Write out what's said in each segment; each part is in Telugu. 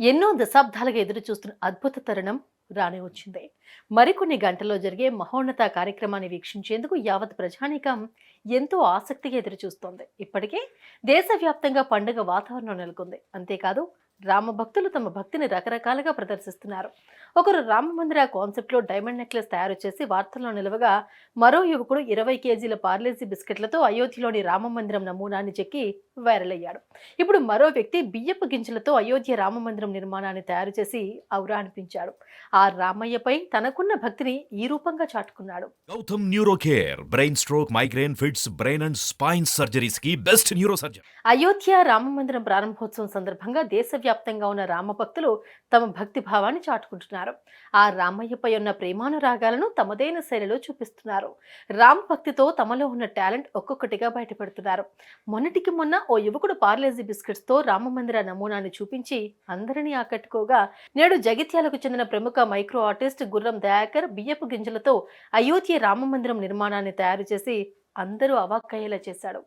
ఎన్నో దశాబ్దాలుగా ఎదురు చూస్తున్న అద్భుత తరుణం రానే వచ్చింది. మరికొన్ని గంటల్లో జరిగే మహోన్నత కార్యక్రమాన్ని వీక్షించేందుకు యావత్ ప్రజానీకం ఎంతో ఆసక్తిగా ఎదురు చూస్తోంది. ఇప్పటికే దేశవ్యాప్తంగా పండుగ వాతావరణం నెలకొంది. అంతేకాదు రామ భక్తులు తమ భక్తిని రకరకాలుగా ప్రదర్శిస్తున్నారు. ఒకరు రామ మందిర కాన్సెప్ట్లో డైమండ్ నెక్లెస్ తయారు చేసి వార్తల్లో నిలవగా మరో యువకుడు ఇరవై కేజీల పార్లేజీ బిస్కెట్లతో అయోధ్యలోని రామ మందిరం నమూనాన్ని చెక్కి వైరల్ అయ్యాడు. ఇప్పుడు మరో వ్యక్తి బియ్యపు గింజలతో అయోధ్య రామ మందిరం నిర్మాణాన్ని తయారు చేసి ఔరా అనిపించాడు. ఆ రామయ్యపై తనకున్న భక్తిని ఈ రూపంగా చాటుకున్నాడు. Gautam neuro care brain stroke migraine fits brain and spine సర్జరీస్కి best neuro surgeon Ayodhya Ram మందిరం ప్రారంభోత్సవం సందర్భంగా ప్రపంచవ్యాప్తంగా ఉన్న రామ భక్తులు తమ భక్తి భావాన్ని చాటుకుంటున్నారు. ఆ రామయ్యపై ఉన్న ప్రేమానురాగాలను తమదైన శైలిలో చూపిస్తున్నారు. రామ భక్తితో తమలో ఉన్న టాలెంట్ ఒక్కొక్కటిగా బయటపెడుతున్నారు. మొన్నటికి మొన్న ఓ యువకుడు పార్లేజీ బిస్కెట్స్తో రామ మందిర నమూనాన్ని చూపించి అందరినీ ఆకట్టుకోగా నేడు జగిత్యాలకు చెందిన ప్రముఖ మైక్రో ఆర్టిస్ట్ గుర్రం దయాకర్ బియ్యపు గింజలతో అయోధ్య రామ మందిరం నిర్మాణాన్ని తయారు చేసి అందరూ అవాక్కయ్యేలా చేశాడు.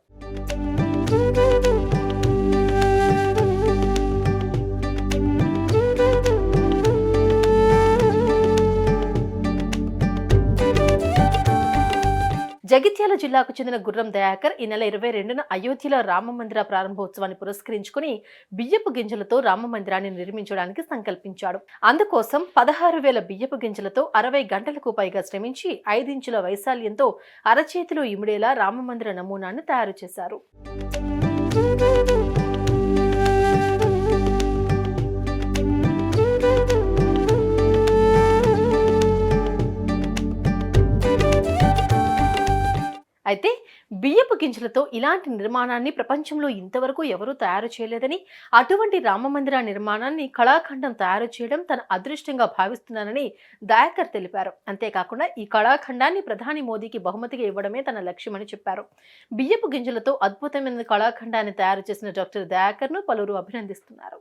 జగిత్యాల జిల్లాకు చెందిన గుర్రం దయాకర్ ఈ నెల ఇరవై రెండున అయోధ్యలో రామ మందిర ప్రారంభోత్సవాన్ని పురస్కరించుకుని బియ్యపు గింజలతో రామ మందిరాన్ని నిర్మించడానికి సంకల్పించాడు. అందుకోసం పదహారు వేల బియ్యపు గింజలతో అరవై గంటలకు పైగా శ్రమించి ఐదించుల వైశాల్యంతో అరచేతిలో ఇమిడేలా రామమందిర నమూనాను తయారు చేశారు. అయితే బియ్యపు గింజలతో ఇలాంటి నిర్మాణాన్ని ప్రపంచంలో ఇంతవరకు ఎవరూ తయారు చేయలేదని అటువంటి రామమందిర నిర్మాణాన్ని కళాఖండం తయారు చేయడం తన అదృష్టంగా భావిస్తున్నానని దయాకర్ తెలిపారు. అంతేకాకుండా ఈ కళాఖండాన్ని ప్రధాని మోదీకి బహుమతిగా ఇవ్వడమే తన లక్ష్యమని చెప్పారు. బియ్యపు గింజలతో అద్భుతమైన కళాఖండాన్ని తయారు చేసిన డాక్టర్ దయాకర్ను పలువురు అభినందిస్తున్నారు.